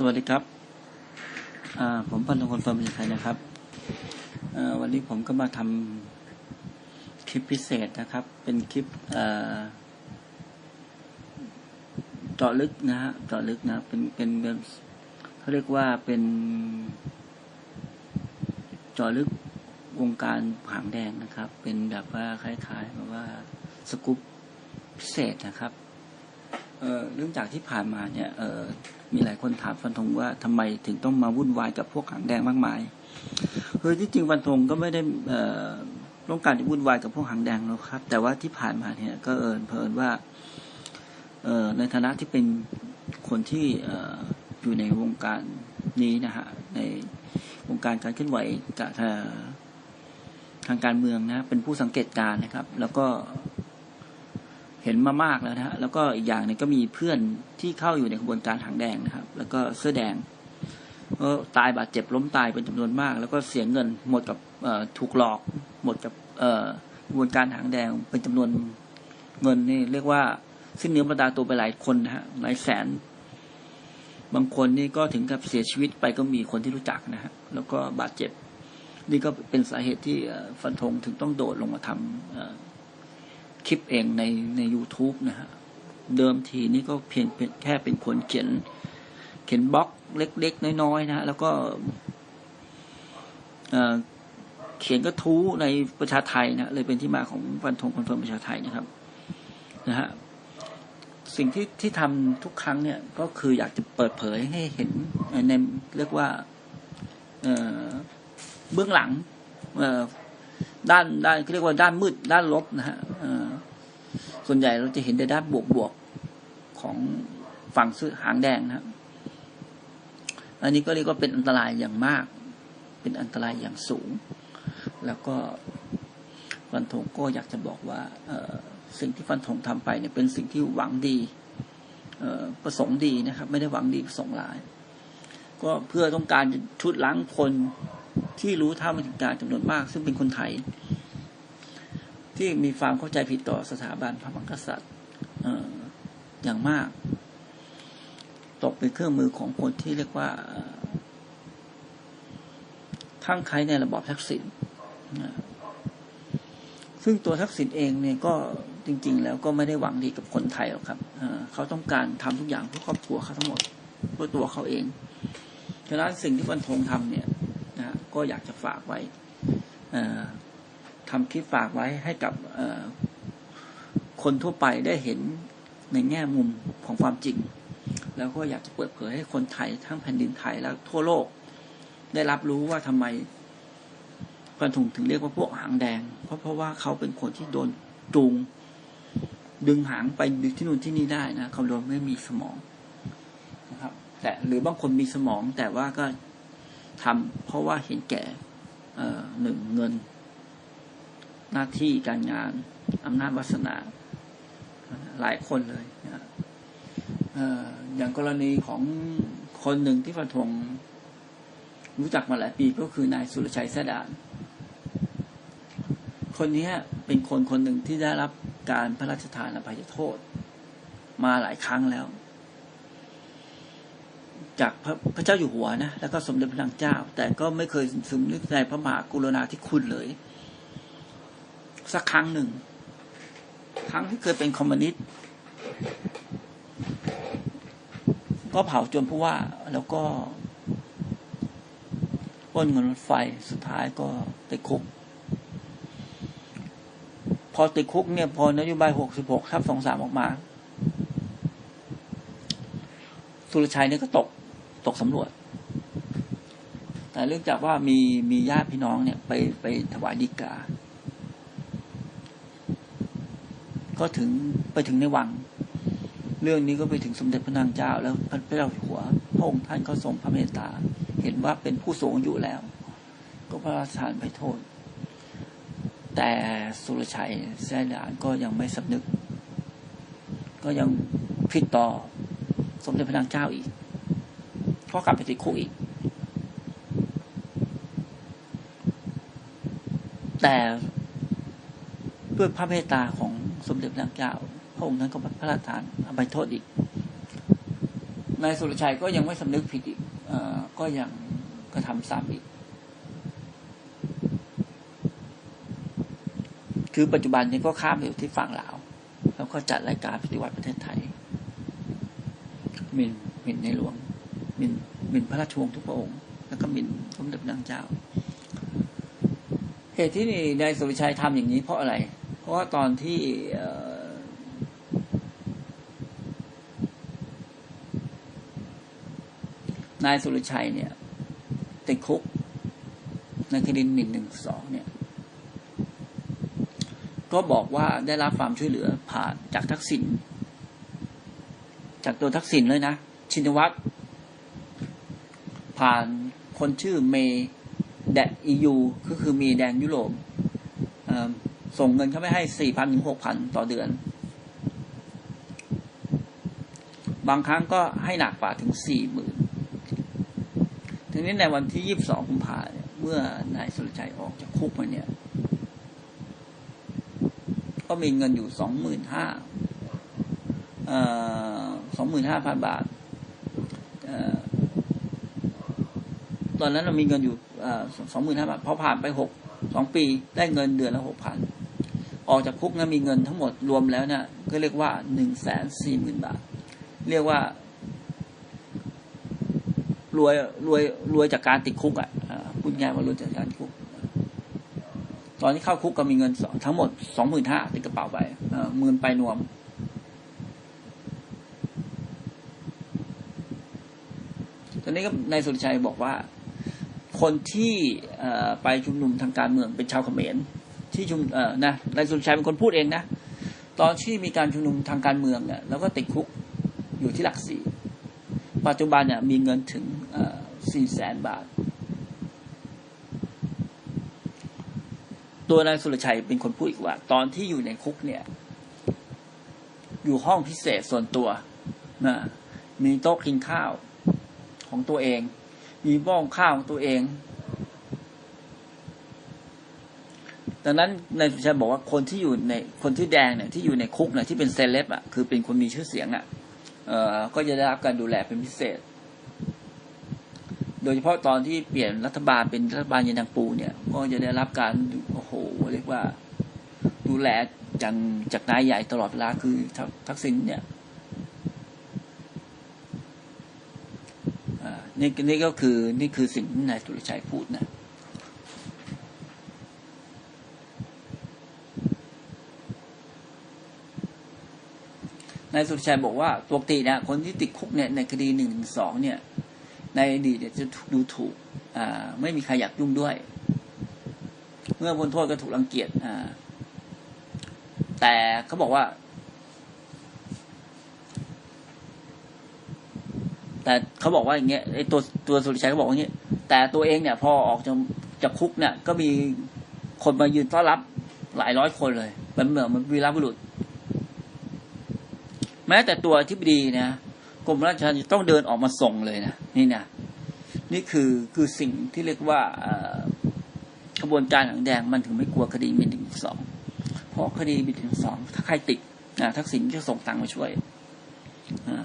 สวัสดีครับ ผมพันธคนเฟิร์มจากไทยนะครับ วันนี้ผมก็มาทำคลิปพิเศษนะครับ เป็นคลิปเจาะลึกนะฮะ เจาะลึกนะ เป็น เป็นเป็นเขาเรียกว่าเป็น เจาะลึกวงการหางแดงนะครับ เป็นแบบว่าคล้ายๆแบบว่าสกู๊ปพิเศษนะครับ เรื่องจากที่ผ่านมาเนี่ยเออมีหลายคนถามฟันธงว่าทำไมถึงต้องมาวุ่นวายกับพวกหางแดงมากมายคือที่จริงฟันธงก็ไม่ได้ต้องการจะวุ่นวายกับพวกหางแดงหรอกครับ แต่ว่าที่ผ่านมาเนี่ยก็เอิญเพลินว่าเออในฐานะที่เป็นคนที่เอออยู่ในวงการนี้นะฮะในวงการการเคลื่อนไหวกเอ่อทางการเมืองนะเป็นผู้สังเกตการนะครับ แล้วก็ ห็นมามากแล้วนะฮะแล้วก็อีกอย่างหนึงก็มีเพื่อนที่เข้าอยู่ในกระบวนการหางแดงนะครับ แล้วก็เสื้อแดงก็ตายบาดเจ็บล้มตายเป็นจำนวนมาก แล้วก็เสียเงินหมดกับถูกหลอก หมดกับเอ่อกระบวนการหางแดงเป็นจำนวนเงินนี่เรียกว่าสิ้นเนื้อประดาตัวไปหลายคนนะฮะหลายแสน บางคนนี่ก็ถึงกับเสียชีวิตไปก็มีคนที่รู้จักนะฮะแล้วก็บาดเจ็บ นี่ก็เป็นสาเหตุที่ฟันธงถึงต้องโดดลงมาทำ คลิปเองในใน u t u b e นะฮะ เดิมทีนี่ก็เพียงแค่เป็นคนเขียน เขียนบล็อกเล็กๆ น้อยๆ นะฮะ แล้วก็เขียนกระทู้ในประชาไทยนะเลยเป็นที่มาของฟันธงคอนเฟิร์มประชาไทยนะครับนะฮะสิ่งที่ที่ทำทุกครั้งเนี่ยก็คืออยากจะเปิดเผยให้เห็นในเรียกว่าเเบื้องหลังด้านด้านเรียกว่าด้านมืดด้านลบนะฮะ ส่วนใหญ่เราจะเห็นแต่ด้านบวกบวกๆของฝั่งซื้อหางแดงนะครับ อันนี้ก็เรียกว่าเป็นอันตรายอย่างมาก เป็นอันตรายอย่างสูง แล้วก็ฟันธงก็อยากจะบอกว่าสิ่งที่ฟันธงทำไปเนี่ยเป็นสิ่งที่หวังดีประสงค์ดีนะครับ ไม่ได้หวังดีประสงค์ร้าย ก็เพื่อต้องการชุดล้างคนที่รู้เท่าไม่ถึงการจำนวนมาก ซึ่งเป็นคนไทย ที่มีความเข้าใจผิดต่อสถาบันพระมหากษัตริย์ออย่างมาก ตกเป็นเครื่องมือของคนที่เรียกว่าข้างใครในระบอบทักษิณซึ่งตัวทักษิณเองเนี่ยก็จริง ๆ แล้วก็ไม่ได้หวังดีกับคนไทยหรอกครับเเขาต้องการทำทุกอย่างเพื่อครอบครัวเขาทั้งหมดเพื่อตัวเขาเองฉะนั้นสิ่งที่วันทงทำเนี่ยนะก็อยากจะฝากไว้ออ ทำคลิปฝากไว้ให้กับคนทั่วไปได้เห็นในแง่มุมของความจริง แล้วก็อยากจะเปิดเผยให้คนไทยทั้งแผ่นดินไทยและทั่วโลก ได้รับรู้ว่าทำไมพันถุงถึงเรียกว่าพวกหางแดง เพราะเพราะว่าเขาเป็นคนที่โดนจูงดึงหางไปดึงที่นู่นที่นี่ได้นะเขาโดนไม่มีสมองนะครับ แต่หรือบางคนมีสมองแต่ว่าก็ทำเพราะว่าเห็นแก่เออหนึ่งเงิน หน้าที่การงานอำนาจวาสนา หลายคนเลยนะอย่างกรณีของคนหนึ่งที่ฟันธงรู้จักมาหลายปีก็คือนายสุรชัยแสดาน คนนี้เป็นคนคนหนึ่งที่ได้รับการพระราชทานอภัยโทษ มาหลายครั้งแล้ว จากพระพระเจ้าอยู่หัวนะ แล้วก็สมเด็จพระนางเจ้า แต่ก็ไม่เคยสำนึกในพระมหากรุณาธิคุณเลย สักครั้งหนึ่งครั้งที่เคยเป็นคอมมิวนิสต์ก็เผาจนผู้ว่า แล้วก็ป้นเงินรถไฟสุดท้ายก็ติดคุก พอติดคุกเนี่ย พอนโยบายหกสิบหกทับสองสามออกมา สุรชัยเนี่ยก็ตกตกสำรวจ แต่เรื่องจากว่ามีมีญาติพี่น้องเนี่ย ไปไปถวายดีกา ก็ถึงไปถึงในวัง เรื่องนี้ก็ไปถึงสมเด็จพระนางเจ้า แล้วพระเจ้าอยู่หัวพระองค์ท่านก็ทรงพระเมตตา เห็นว่าเป็นผู้สูงอายุแล้ว ก็พระราชทานไปโทษ แต่สุรชัยแสดานก็ยังไม่สำนึก ก็ยังผิดต่อสมเด็จพระนางเจ้าอีก ก็กลับไปติดคุกอีก แต่ด้วยพระเมตตาของ สมเด็จพระนางเจ้า พระองค์นั้นก็พระราชทานอภัยโทษอีก นายสุรชัยก็ยังไม่สำนึกผิดอีกอก็ยังกระทำซ้ำอีก คือปัจจุบันนี้ก็ข้ามไปอยู่ที่ฝั่งลาว แล้วก็จัดรายการปฏิวัติประเทศไทยมินมินในหลวงมินมินพระราชวงศ์ทุกพระองค์ แล้วก็มินสมเด็จพระนางเจ้า เหตุที่นี่นายสุรชัยทำอย่างนี้เพราะอะไร ราะว่าตอนที่นายสุรชัยเนี่ยติดคุกในคดีหนึ่งหนึ่งสองเนี่ย ก็บอกว่าได้รับความช่วยเหลือผ่านจากทักษิณจากตัวทักษิณเลยนะ ชินวัตรผ่านคนชื่อเมแดอียูก็คือมีแดงยุโรป ส่งเงินเขาไม่ให้สี่พันถึงหกพันต่อเดือน บางครั้งก็ให้หนักกว่าถึงสี่หมื่นทีนี้ในวันที่ยี่สิบสองกุมภาเนี่ยเมื่อนายสุรชัยออกจากคุกมาเนี่ย ก็มีเงินอยู่สองหมื่นห้าสองหมื่นห้าพันบาทตอนนั้นเรามีเงินอยู่สองหมื่นห้าบาทพอผ่านไปหกสองปีได้เงินเดือนละหกพัน ออกจากคุกนะมีเงินทั้งหมดรวมแล้วเนี่ยก็เรียกว่าหนึ่งแสนสี่หมื่นบาท เรียกว่ารวยรวยรวยจากการติดคุกอะอ่าพูดง่ายว่ารวยจากการคุก ตอนที่เข้าคุกก็มีเงินทั้งหมดสองหมื่นห้าติดกระเป๋าไปเอ่อหมื่นไปนวม ตอนนี้ก็นายสุรชัยบอกว่า คนที่ไปชุมนุมทางการเมืองเป็นชาวเขมร ที่ชุมเอ่อนะนายสุรชัยเป็นคนพูดเองนะตอนที่มีการชุมนุมทางการเมืองเนี่ยแล้วก็ติดคุกอยู่ที่หลักสี่ปัจจุบันเนี่ยมีเงินถึงสี่แสนบาท ตัวนายสุรชัยเป็นคนพูดอีกว่า ตอนที่อยู่ในคุกเนี่ย อยู่ห้องพิเศษส่วนตัวนะมีโต๊ะกินข้าวของตัวเอง มีบ้องข้าวของตัวเอง ดังนั้นนายสุรชัยบอกว่าคนที่อยู่ในคนที่แดงเนี่ยที่อยู่ในคุกเนี่ยที่เป็นเซเลบอะคือเป็นคนมีชื่อเสียงอะเอ่อก็จะได้รับการดูแลเป็นพิเศษ โดยเฉพาะตอนที่เปลี่ยนรัฐบาลเป็นรัฐบาลยันทางปูเนี่ย ก็จะได้รับการโอ้โหเรียกว่า ดูแลจากจากนายใหญ่ตลอดเวลาคือทักทักษิณเนี่ยนี่นี่ก็คือนี่คือสิ่งที่นายสุรชัยพูดนะายสุรชัยบอกว่าปกตินะคนที่ติดคุกเนี่ยในคดีหนึ่งสองเนี่ย ในอดีตเนี่ยจะดูถูก อ่า ไม่มีใครอยากยุ่งด้วย เมื่อพ้นโทษก็ถูกรังเกียจอ่า แต่เขาบอกว่า แต่เขาบอกว่าอย่างเงี้ยไอ้ตัวตัวสุริชัยเขาบอกว่าอย่างเงี้ยแต่ตัวเองเนี่ย พอออกจากจากคุกเนี่ย ก็มีคนมายืนต้อนรับหลายร้อยคนเลยเป็นเหมือนมันวีรบุรุษ แม้แต่ตัวที่บดีนะกรมราชทัณฑ์ต้องเดินออกมาส่งเลยนะนี่นะนี่คือคือสิ่งที่เรียกว่ากระบวนการหางแดงมันถึงไม่กลัวคดีมินหนึ่งสองเพราะคดีมินหนึ่งสองถ้าใครติดนะทักษิณจะส่งตังค์มาช่วย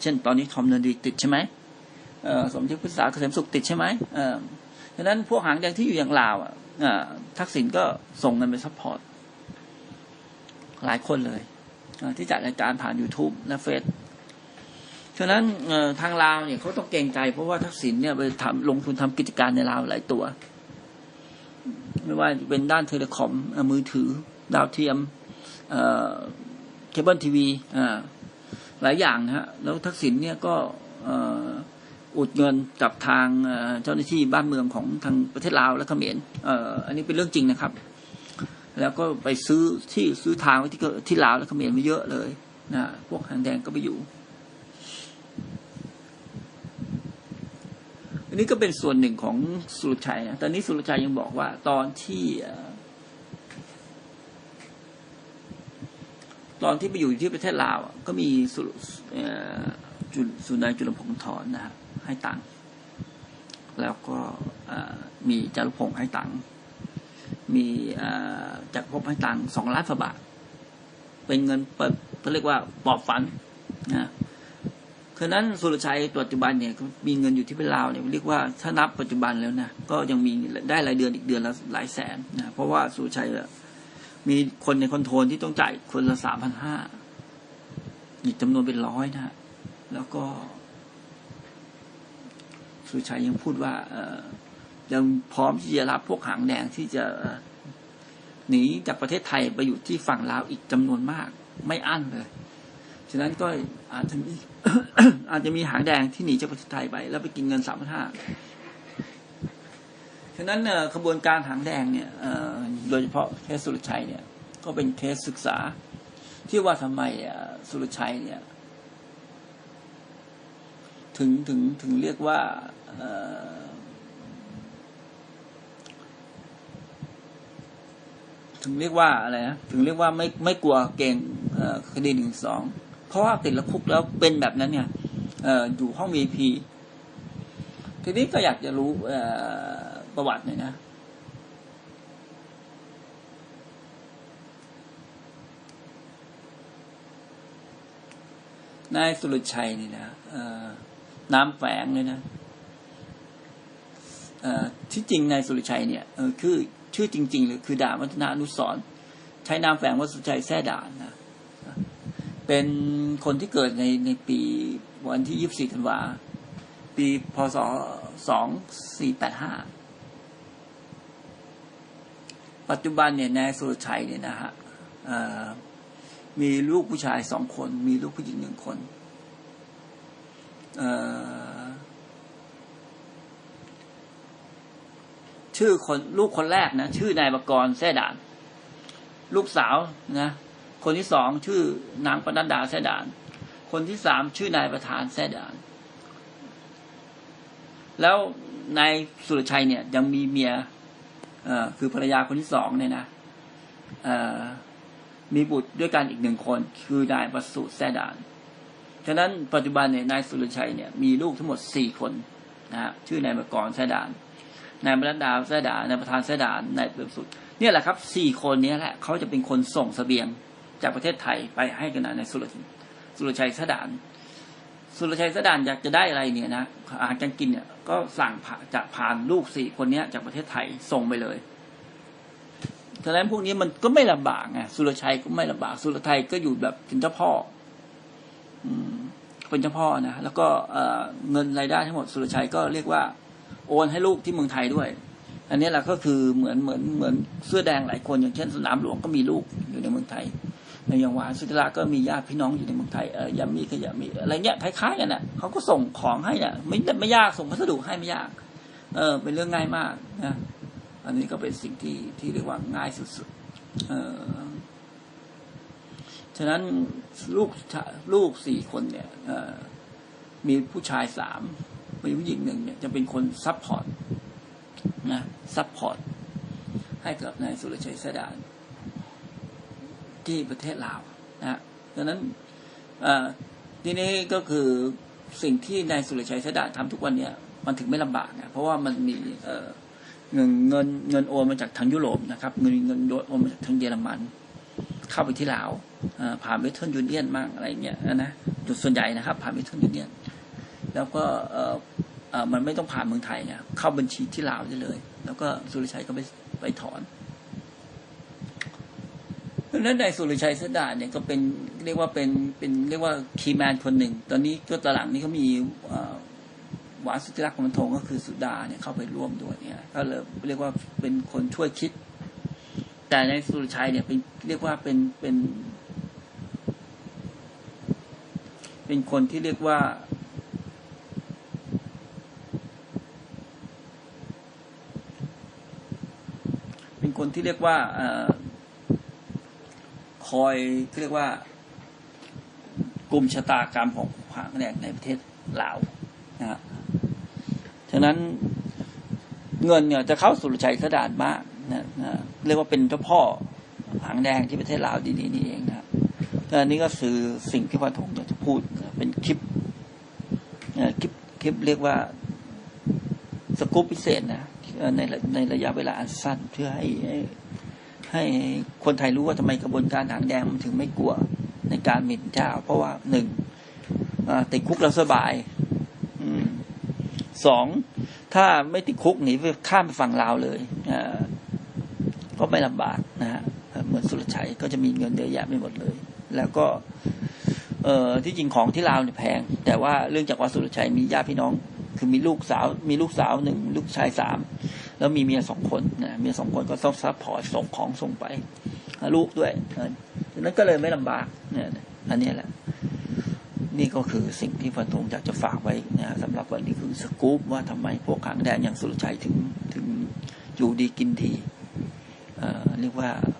เช่น ตอนนี้ทอมเนินดีติดใช่ไหมสมคิดพุทธศาเกษมสุขติดใช่ไหมเอ่อดังนั้นพวกหางแดงที่อยู่อย่างลาวอะทักษิณก็ส่งเงินไปซัพพอร์ตหลายคนเลย ที่จัดรายการผ่าน YouTube และเฟซฉะนั้นทางลาวเนี่ยเขาต้องเกรงใจ เพราะว่าทักษิณเนี่ยไปทำลงทุนทำกิจการในลาวหลายตัว ไม่ว่าจะเป็นด้านเทเลคอมมือถือ ดาวเทียมเคเบิลทีวีหลายอย่างนะฮะแล้วทักษิณเนี่ยก็อุดเงินกับทางเจ้าหน้าที่บ้านเมืองของทางประเทศลาวและเขมรอันนี้เป็นเรื่องจริงนะครับ แล้วก็ไปซื้อที่ซื้อทางไว้ที่ที่ลาวและเขมรมาเยอะเลยนะพวกหางแดงก็ไปอยู่ อันนี้ก็เป็นส่วนหนึ่งของสุรชัยนะตอนนี้สุรชัยยังบอกว่า ตอนที่ตอนที่ไปอยู่ที่ประเทศลาวก็มีสุจุสุนายจุลพงศ์ทรนนะฮะให้ตังค์แล้วก็มีจารุพงศ์ให้ตังค์ มีจากพบให้ตังสองล้านฝาบาท เป็นเงินเปิดเขาเรียกว่าปอบฝันนะคือนั้นสุรชัยปัจจุบันเนี่ยมีเงินอยู่ที่เป็นลาวเนี่ยเรียกว่าถ้านับปัจจุบันแล้วนะก็ยังมีได้รายเดือนอีกเดือนละหลายแสนนะเพราะว่าสุรชัยมีคนในคอนโทรลที่ต้องจ่ายคนละสามพันห้าอีกจำนวนเป็นร้อยนะฮะแล้วก็สุรชัยยังพูดว่าเออ ยังพร้อมที่จะรับพวกหางแดงที่จะหนีจากประเทศไทยไปอยู่ที่ฝั่งลาวอีกจำนวนมาก ไม่อั้นเลย ฉะนั้นก็อาจจะมีอาจจะมีหางแดงที่หนีจากประเทศไทยไป แล้วไปกินเงินสามพันห้าฉะนั้นขบวนการหางแดงเนี่ยโดยเฉพาะเคสสุรชัยเนี่ย ก็เป็นเคสศึกษา ที่ว่าทำไมสุรชัยเนี่ย ถึงถึงถึงเรียกว่าเอ่อ ถึงเรียกว่าอะไรนะถึงเรียกว่าไม่ไม่กลัวเกงคดีหนึ่งสองเพราะว่าติดล้วคุกแล้วเป็นแบบนั้นเนี่ยออยู่ห้อง VIP ทีนี้ก็อยากจะรู้ประวัติหน่อยนะนายสุรชัยนี่นะน้ำแฝงเลยนะที่จริงนายสุรชัยเนี่ยคือ ชื่อจริงๆเลยคือด่านวัฒนานุสรใช้นามแฝงว่าสุชัยแท้ด่านนะเป็นคนที่เกิดในในปีวันที่ยี่สิบสี่ธันวาปีพศสองสี่แปดห้าปัจจุบันเนี่ยนายสุรชัยเนี่ยนะฮะมีลูกผู้ชายสองคน มีลูกผู้หญิงหนึ่งคน เอ่อ ชื่อคนลูกคนแรกนะชื่อนายบกรณ์แซ่ด่าน ลูกสาวนะคนที่สองชื่อนางปนัดดาแซ่ด่าน คนที่สามชื่อนายประธานแซ่ด่าน แล้วนายสุรชัยเนี่ย ยังมีเมียเอ่อคือภรรยาคนที่สองเนี่ยนะเอ่อมีบุตรด้วยกันอีกหนึ่งคน คือนายประสูติแซ่ด่านฉะนั้นปัจจุบันเนี่ยนายสุรชัยเนี่ยมีลูกทั้งหมดสี่คนนะฮะชื่อนายประกรณ์แซ่ด่าน นายบรรดาแซ่ดานนายประธานแซ่ดานนายประสูติเนี่ยแหละครับสี่คนนี้แหละเขาจะเป็นคนส่งเสบียงจากประเทศไทยไปให้กับนายสุรสุรชัยแซ่ดานสุรชัยแซ่ดานอยากจะได้อะไรเนี่ยนะอาหารการกินเนี่ยก็สั่งจากผ่านลูกสี่คนเนี้ยจากประเทศไทยส่งไปเลยฉะนั้นพวกนี้มันก็ไม่ลำบากไงสุรชัยก็ไม่ลำบาก สุรชัยก็อยู่แบบเป็นเจ้าพ่อ อืมเป็นเจ้าพ่อนะแล้วก็เเงินรายได้ทั้งหมด สุรชัยก็เรียกว่า โอนให้ลูกที่เมืองไทยด้วย อันนี้แหละก็คือเหมือนเหมือนเหมือนเสื้อแดงหลายคนอย่างเช่นสนามหลวงก็มีลูกอยู่ในเมืองไทยในอย่างหวานสุธิราก็มีญาติพี่น้องอยู่ในเมืองไทยเออยามีขยะมีอะไรเงี้ยคล้ายๆกันน่ะเขาก็ส่งของให้น่ะไม่ไม่ยากส่งพัสดุให้ไม่ยาก เออ เป็นเรื่องง่ายมากนะอันนี้ก็เป็นสิ่งที่ที่เรียกว่าง่ายสุดๆเออฉะนั้นลูกชาลูกสี่คนเนี่ยเออมีผู้ชายสาม มีผู้หญิงหนึ่งเนี่ยจะเป็นคนซัพพอร์ตนะซัพพอร์ตให้กับนายสุรชัยสดานที่ประเทศลาวนะดังนั้นทีนี้ก็คือสิ่งที่นายสุรชัยสดานทำทุกวันเนี่ยมันถึงไม่ลำบากนะเพราะว่ามันมีเงินเงินเงินโอนมาจากทางยุโรปนะครับ เงินเงินโอนมาจากทางเยอรมัน เข้าไปที่ลาวผ่านเวทเทิร์นยูเนียนมั่งอะไรเงี้ยนะจุดส่วนใหญ่นะครับ ผ่านเวทเทิร์นยูเนียน แล้วก็มันไม่ต้องผ่านเมืองไทยเนี่ยเข้าบัญชีที่ลาวได้เลย แล้วก็สุริชัยก็ไปไปถอนเพราะฉะนั้นนายสุริชัยสดาเนี่ยก็เป็นเรียกว่าเป็นเป็นเรียกว่าคีแมนคนหนึ่ง ตอนนี้ก็ตหลังนี้เขามีหวานสุธิรักษ์มันทงก็คือสุดาเนี่ยเข้าไปร่วมด้วยเนี่ยก็เลยเรียกว่าเป็นคนช่วยคิด แต่ในสุรชัยเนี่ยเป็นเรียกว่าเป็นเป็น เป็นคนที่เรียกว่า เป็น คนที่เรียกว่าอคอยเรียกว่ากลุ่มชะตากรรมของผางแดงในประเทศลาวนะฮะฉะนั้นเงินเนี่ยจะเข้าสุรชัยสดานมากนะนะเรียกว่าเป็นเจ้าพ่อหางแดงที่ประเทศลาวดีๆนี่เองนะก็อันนี้ก็คือสิ่งที่พันธงอยากจะพูดเป็นคลิปคลิปคลิปเรียกว่าสกู๊ปพิเศษนะ ในในระยะเวลาอันสั้นเพื่อให้ให้ให้คนไทยรู้ว่าทำไมกระบวนการหางแดงมันถึงไม่กลัวในการหมิ่นเจ้า เพราะว่าหนึ่งติดคุกแล้วสบายอสองถ้าไม่ติดคุกหนีไปข้ามไปฝั่งลาวเลยก็ไม่ลำบากนะฮะเหมือนสุรชัยก็จะมีเงินเยอะแยะไปหมดเลย แล้วก็ เออที่จริงของที่ลาวเนี่ยแพง แต่ว่าเรื่องจากว่าสุรชัยมีญาติพี่น้อง คือมีลูกสาว มีลูกสาวหนึ่งลูกชายสามแล้วมีเมียสองคนนะเมียสองคนก็ต้องซัพพอร์ตส่งของส่งไปลูกด้วยดังนั้นก็เลยไม่ลำบากเนี่ยอันนี้แหละ นี่ก็คือสิ่งที่พันธงอยากจะฝากไว้นะสำหรับวันนี้คือสกู๊ปว่าทำไมพวกขางแดนอย่างสุรชัยถึงถึงอยู่ดีกินดีเรียกว่า